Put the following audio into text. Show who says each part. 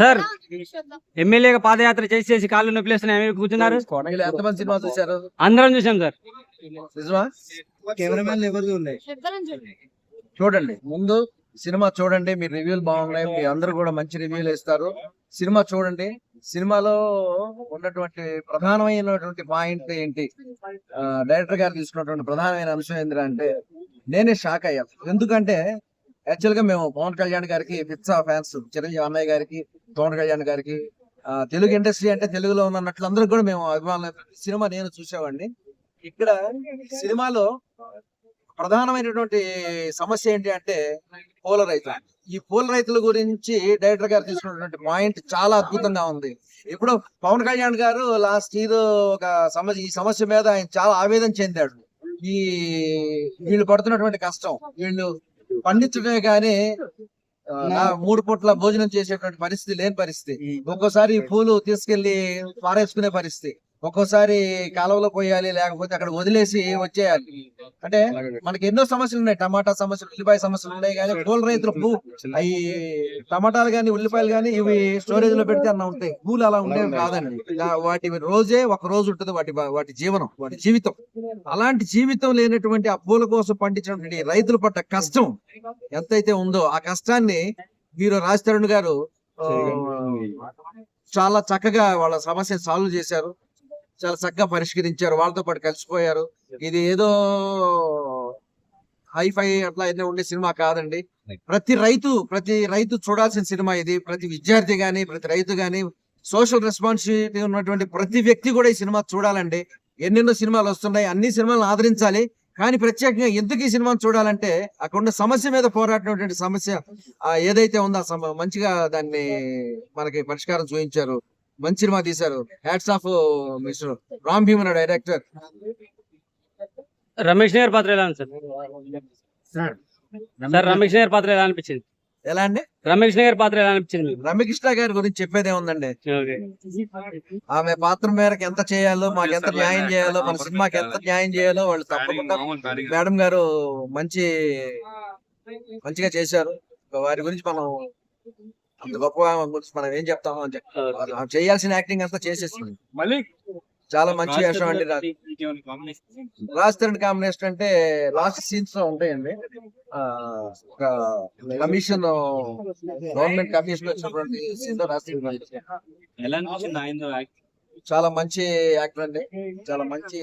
Speaker 1: Sir ఎమ్మెల్యేగా పాదయాత్ర చేసి చేసి కాళ్ళు నొప్పి కూర్చున్నారు?
Speaker 2: ఎంతమంది సినిమా చూశారు
Speaker 1: అందరం చూసాం సార్.
Speaker 3: కెమెరామెన్
Speaker 2: చూడండి ముందు సినిమా చూడండి మీ రివ్యూలు బాగున్నాయి మీ అందరూ కూడా మంచి రివ్యూలు ఇస్తారు సినిమా చూడండి సినిమాలో ఉన్నటువంటి ప్రధానమైనటువంటి పాయింట్ ఏంటి? డైరెక్టర్ గారు తీసుకున్నటువంటి ప్రధానమైన అంశం ఏంటంటే నేనే షాక్ అయ్యాను. ఎందుకంటే యాక్చువల్గా మేము పవన్ కళ్యాణ్ గారికి పిత్సా ఫ్యాన్స్ చిరంజీవి అన్నయ్య గారికి పవన్ కళ్యాణ్ గారికి తెలుగు ఇండస్ట్రీ అంటే తెలుగులో ఉన్నట్లు అందరికి కూడా మేము అభిమానులు. సినిమా నేను చూసేవాడిని. ఇక్కడ సినిమాలో ప్రధానమైనటువంటి సమస్య ఏంటి అంటే పూల రైతులు. ఈ పూల రైతుల గురించి డైరెక్టర్ గారు తీసుకున్నటువంటి పాయింట్ చాలా అద్భుతంగా ఉంది. ఇప్పుడు పవన్ కళ్యాణ్ గారు లాస్ట్ ఇయర్ ఒక సమస్య ఈ సమస్య మీద ఆయన చాలా ఆవేదన చెందాడు. ఈ వీళ్ళు పడుతున్నటువంటి కష్టం వీళ్ళు పండించడమే కానీ ఆ, నా- మూడు పూట్ల భోజనం చేసేటువంటి పరిస్థితి లేని పరిస్థితి. ఒక్కోసారి పూలు తీసుకెళ్ళి పారేసుకునే పరిస్థితి. ఒక్కోసారి కాలువలో పోయాలి లేకపోతే అక్కడ వదిలేసి వచ్చేయాలి. అంటే మనకి ఎన్నో సమస్యలు ఉన్నాయి. టమాటా సమస్యలు ఉల్లిపాయ సమస్యలు ఉన్నాయి కానీ పూల రైతులు పూ అవి టమాటాలు కానీ ఉల్లిపాయలు కానీ ఇవి స్టోరేజ్లో పెడితే అన్న ఉంటాయి. పూలు అలా ఉండేవి కాదండి. వాటి రోజే ఒక రోజు ఉంటుంది వాటి వాటి జీవనం వాటి జీవితం. అలాంటి జీవితం లేనటువంటి ఆ పూల కోసం పండించినటువంటి రైతులు పడ్డ కష్టం ఎంతైతే ఉందో ఆ కష్టాన్ని మీరు రాజ్ తరుణ్ గారు చాలా చక్కగా వాళ్ళ సమస్య సాల్వ్ చేశారు. చాలా చక్కగా పరిష్కరించారు. వాళ్ళతో పాటు కలిసిపోయారు. ఇది ఏదో హైఫై అట్లా ఏదో ఉండే సినిమా కాదండి. ప్రతి రైతు ప్రతి రైతు చూడాల్సిన సినిమా ఇది. ప్రతి విద్యార్థి గాని ప్రతి రైతు గాని సోషల్ రెస్పాన్సిబిలిటీ ఉన్నటువంటి ప్రతి వ్యక్తి కూడా ఈ సినిమా చూడాలండి. ఎన్నెన్నో సినిమాలు వస్తున్నాయి. అన్ని సినిమాలను ఆదరించాలి. కానీ ప్రత్యేకంగా ఎందుకు ఈ సినిమాను చూడాలంటే అక్కడ ఉన్న సమస్య మీద పోరాడినటువంటి సమస్య ఏదైతే ఉందో మంచిగా దాన్ని మనకి పరిష్కారం చూపించారు. మంచి సినిమా తీశారు. Hats off mister Ram Bheeman director.
Speaker 1: Ramesh Nagar పాత్ర ఎలా సార్? సార్ రమేష్ నగర్ పాత్ర ఎలా అనిపించింది?
Speaker 2: ఎలా అండి?
Speaker 1: రమేష్ నగర్ పాత్ర ఎలా అనిపించింది?
Speaker 2: రమ్యకృష్ణ గారి గురించి చెప్పేదే ఉందండి.
Speaker 1: ఓకే.
Speaker 2: ఆమె పాత్ర మేరకు ఎంత చేయాలో మాకు ఎంత న్యాయం చేయాలో మన సినిమాకి ఎంత న్యాయం చేయాలో వాళ్ళు తప్పకుండా మేడం గారు మంచి మంచిగా చేశారు. వారి గురించి మనం అంత మనం ఏం చెప్తామో అని చెప్పి చేయాల్సిన యాక్టింగ్ అంతా చేసేసింది చాలా మంచి వేషం అండి రా- రాజ్ తరుణ్ కాంబినేషన్ అంటే లాస్ట్ సీన్స్లో ఉంటాయండి. ఒక కమిషన్ గవర్నమెంట్ కమిషన్ వచ్చినటువంటి
Speaker 1: సీన్లో ఆయన
Speaker 2: చాలా మంచి యాక్టర్ అండి. చాలా మంచి